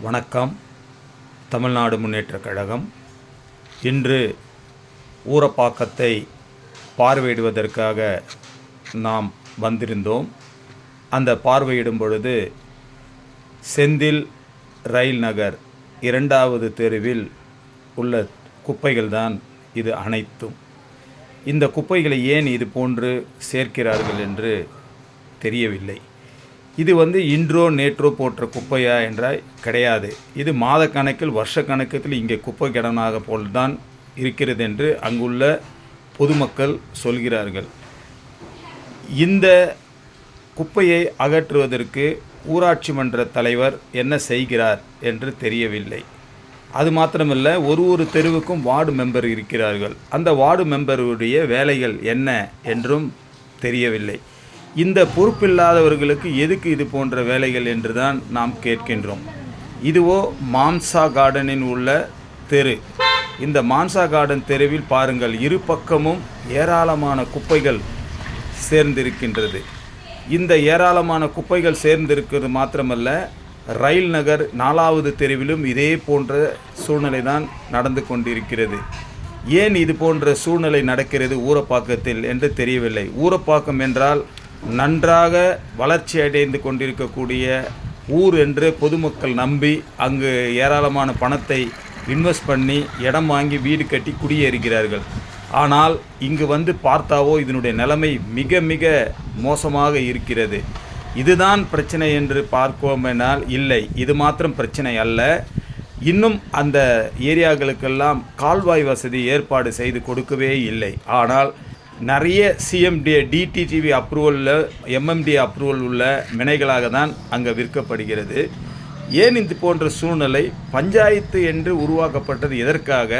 வணக்கம். தமிழ்நாடு முன்னேற்றக் கழகம். இன்று ஊரப்பாக்கத்தை பார்வையிடுவதற்காக நாம் வந்திருந்தோம். அந்த பார்வையிடும் பொழுது செந்தில் ரயில் நகர் இரண்டாவது தெருவில் உள்ள குப்பைகள்தான் இது அனைத்தும். இந்த குப்பைகளை ஏன் இது போன்று சேர்க்கிறார்கள் என்று தெரியவில்லை. இது வந்து இன்றோ நேற்றோ போன்ற குப்பையா என்றால் கிடையாது. இது மாதக்கணக்கில் வருஷக்கணக்கில் இங்கே குப்பை கிடனாக போல்தான் இருக்கிறது என்று அங்குள்ள பொதுமக்கள் சொல்கிறார்கள். இந்த குப்பையை அகற்றுவதற்கு ஊராட்சி மன்ற தலைவர் என்ன செய்கிறார் என்று தெரியவில்லை. அது மாத்திரமல்ல ஒரு ஒரு தெருவுக்கும் வார்டு மெம்பர் இருக்கிறார்கள். அந்த வார்டு மெம்பருடைய வேலைகள் என்ன என்றும் தெரியவில்லை. இந்த பொறுப்பில்லாதவர்களுக்கு எதுக்கு இது போன்ற வேலைகள் என்று தான் நாம் கேட்கின்றோம். இதுவோ மாம்சா கார்டனில் உள்ள தெரு. இந்த மான்சா கார்டன் தெருவில் பாருங்கள் இரு பக்கமும் ஏராளமான குப்பைகள் சேர்ந்திருக்கின்றது. இந்த ஏராளமான குப்பைகள் சேர்ந்திருக்கிறது மாத்திரமல்ல ரயில் நகர் நாலாவது தெருவிலும் இதே போன்ற சூழ்நிலை தான் நடந்து கொண்டிருக்கிறது. ஏன் இது போன்ற சூழ்நிலை நடக்கிறது ஊரப்பாக்கத்தில் என்று தெரியவில்லை. ஊரப்பாக்கம் என்றால் நன்றாக வளர்ச்சி அடைந்து கொண்டிருக்கக்கூடிய ஊர் என்று பொதுமக்கள் நம்பி அங்கு ஏராளமான பணத்தை இன்வெஸ்ட் பண்ணி இடம் வாங்கி வீடு கட்டி குடியேறுகிறார்கள். ஆனால் இங்கு வந்து பார்த்தாவோ இதனுடைய நிலைமை மிக மிக மோசமாக இருக்கிறது. இதுதான் பிரச்சனை என்று பார்ப்போமெனால் இல்லை. இது மாத்திரம் பிரச்சனை அல்ல. இன்னும் அந்த ஏரியாக்களுக்கெல்லாம் கால்வாய் வசதி ஏற்பாடு செய்து கொடுக்கவே இல்லை. ஆனால் நிறைய சிஎம்டி டிடிடிவி அப்ரூவலில் எம்எம்டி அப்ரூவல் உள்ள வினைகளாக தான் அங்கே விற்கப்படுகிறது. ஏன் இது போன்ற சூழ்நிலை? பஞ்சாயத்து என்று உருவாக்கப்பட்டது எதற்காக?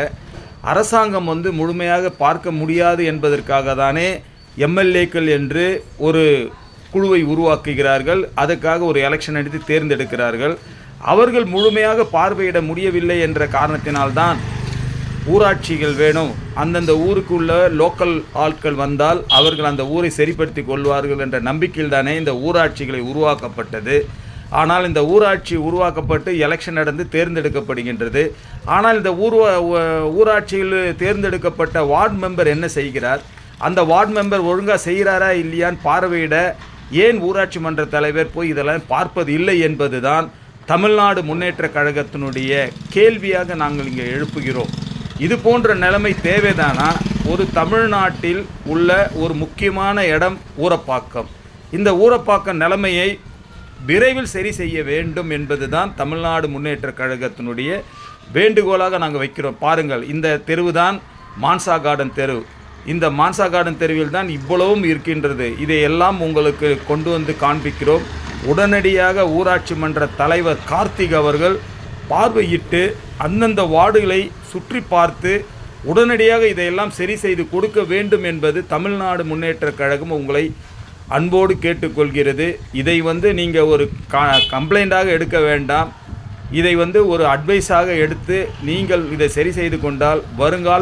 அரசாங்கம் வந்து முழுமையாக பார்க்க முடியாது என்பதற்காக தானே எம்எல்ஏக்கள் என்று ஒரு குழுவை உருவாக்குகிறார்கள். அதுக்காக ஒரு எலெக்ஷன் எடுத்து தேர்ந்தெடுக்கிறார்கள். அவர்கள் முழுமையாக பார்வையிட முடியவில்லை என்ற காரணத்தினால்தான் ஊராட்சிகள் வேணும். அந்தந்த ஊருக்கு உள்ள லோக்கல் ஆட்கள் வந்தால் அவர்கள் அந்த ஊரை சரிப்படுத்தி கொள்வார்கள் என்ற நம்பிக்கையில் தானே இந்த ஊராட்சிகளை உருவாக்கப்பட்டது. ஆனால் இந்த ஊராட்சி உருவாக்கப்பட்டு எலெக்ஷன் நடந்து தேர்ந்தெடுக்கப்படுகின்றது. ஆனால் இந்த ஊர்வா ஊராட்சியில் தேர்ந்தெடுக்கப்பட்ட வார்டு மெம்பர் என்ன செய்கிறார்? அந்த வார்டு மெம்பர் ஒழுங்காக செய்கிறாரா இல்லையான்னு பார்வையிட ஏன் ஊராட்சி மன்ற தலைவர் போய் இதெல்லாம் பார்ப்பது இல்லை என்பதுதான் தமிழ்நாடு முன்னேற்ற கழகத்தினுடைய கேள்வியாக நாங்கள் இங்கே எழுப்புகிறோம். இது போன்ற நிலைமை தேவைதானா? ஒரு தமிழ்நாட்டில் உள்ள ஒரு முக்கியமான இடம் ஊரப்பாக்கம். இந்த ஊரப்பாக்கம் நிலைமையை விரைவில் சரி செய்ய வேண்டும் என்பதுதான் தமிழ்நாடு முன்னேற்ற கழகத்தினுடைய வேண்டுகோளாக நாங்கள் வைக்கிறோம். பாருங்கள் இந்த தெருவு தான் மான்சா கார்டன் தெரு. இந்த மான்சா கார்டன் தெருவில் தான் இவ்வளவும் இருக்கின்றது. இதையெல்லாம் உங்களுக்கு கொண்டு வந்து காண்பிக்கிறோம். உடனடியாக ஊராட்சி மன்ற தலைவர் கார்த்திக் அவர்கள் பார்வையிட்டு அந்தந்த வார்டுகளை சுற்றி பார்த்து உடனடியாக இதையெல்லாம் சரி செய்து கொடுக்க வேண்டும் என்பது தமிழ்நாடு முன்னேற்றக் கழகம் உங்களை அன்போடு கேட்டுக்கொள்கிறது. இதை வந்து நீங்கள் ஒரு கம்ப்ளைண்ட்டாக எடுக்க வேண்டாம். இதை வந்து ஒரு அட்வைஸாக எடுத்து நீங்கள் இதை சரி செய்து கொண்டால் வருங்கால